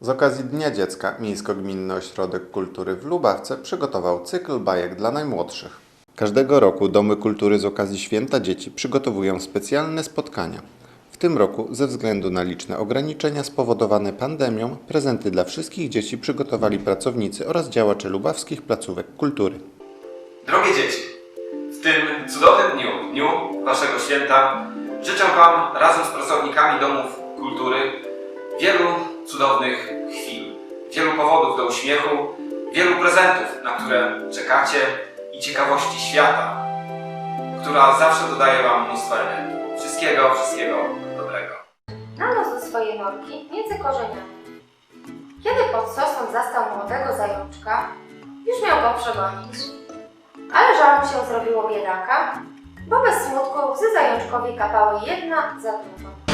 Z okazji Dnia Dziecka Miejsko-Gminny Ośrodek Kultury w Lubawce przygotował cykl bajek dla najmłodszych. Każdego roku domy kultury z okazji Święta Dzieci przygotowują specjalne spotkania. W tym roku, ze względu na liczne ograniczenia spowodowane pandemią, prezenty dla wszystkich dzieci przygotowali pracownicy oraz działacze lubawskich placówek kultury. Drogie dzieci, w tym cudownym dniu, dniu Waszego święta, życzę Wam razem z pracownikami domów kultury wielu cudownych chwil, wielu powodów do uśmiechu, wielu prezentów, na które czekacie i ciekawości świata, która zawsze dodaje Wam mnóstwo energii. Wszystkiego, wszystkiego dobrego. Na nos do swojej norki między korzeniami. Kiedy pod sosną zastał młodego zajączka, już miał go przegonić. Ale żal mu się zrobiło biedaka, bo bez smutku łzy zajączkowi kapały jedna za drugą.